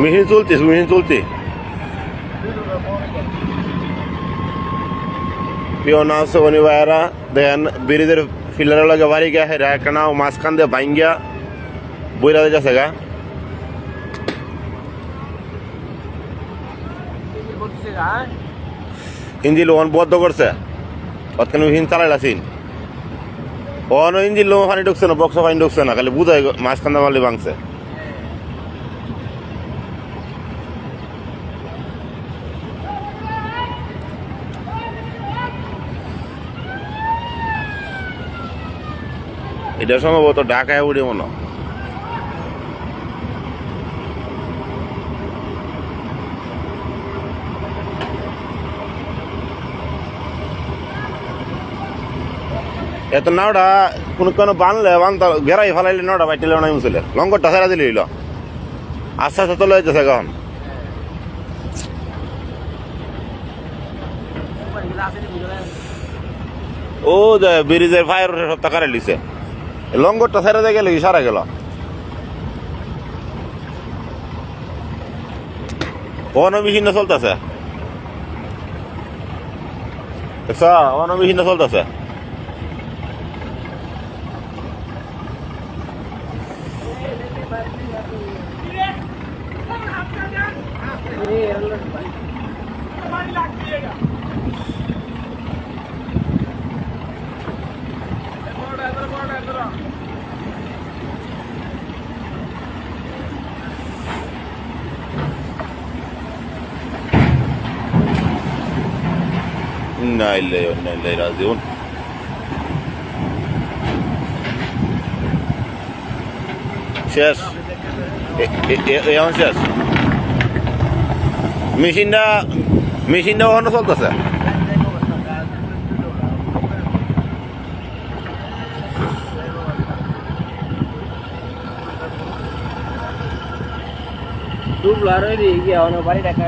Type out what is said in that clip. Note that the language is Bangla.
মেশিন চলছে মেশিন চলছে প্রিয় নাচ শনি ভাইয়ারা দেখেন ব্রিজের ফিল্ডারের লগে বাড়ি গিয়া হেরা একটা নাও মাঝখান দিয়ে ভাঙ্গিয়া বইরা যাচ্ছে গা ইঞ্জিন লোন বদ্ধ করছে অতখানি মেশিন চালাইলাছিন অন ইঞ্জিন লো পানি ঢুকছে না বক্স পানি ঢুকছে না খালি বুঝাই মাঝখান দিয়ে মারলে ভাঙছে এটা সম্ভবত ঢাকায় উড়ে মনে এত নাওটা কোন কোন বানলে, বানতে গেরাই ফেলাইলে নাওটা বাইটিলে নাই মুসলে। লঙ্গরটা ছেড়া দিলে হইল। আস্তে আস্তে চলে যেতেছে এখন। ও, যে ব্রিজের ফায়ার সব টাকা লিছে। লঙ্গরটা ছেড়ে দিয়ে গেল ইশারা গেল? অনবিহীন চলতেছে। দেখছ? অনবিহীন চলতেছে। Yeah. ইন্না ইল্লাহি ওয়া ইন্না ইলাইহি রাজিউন শেষ এখন শেষ মেশিনটা মেশিনটা ওখানে চলতেছে ডুবলো আর ওই গিয়ে বাড়ি ডাকা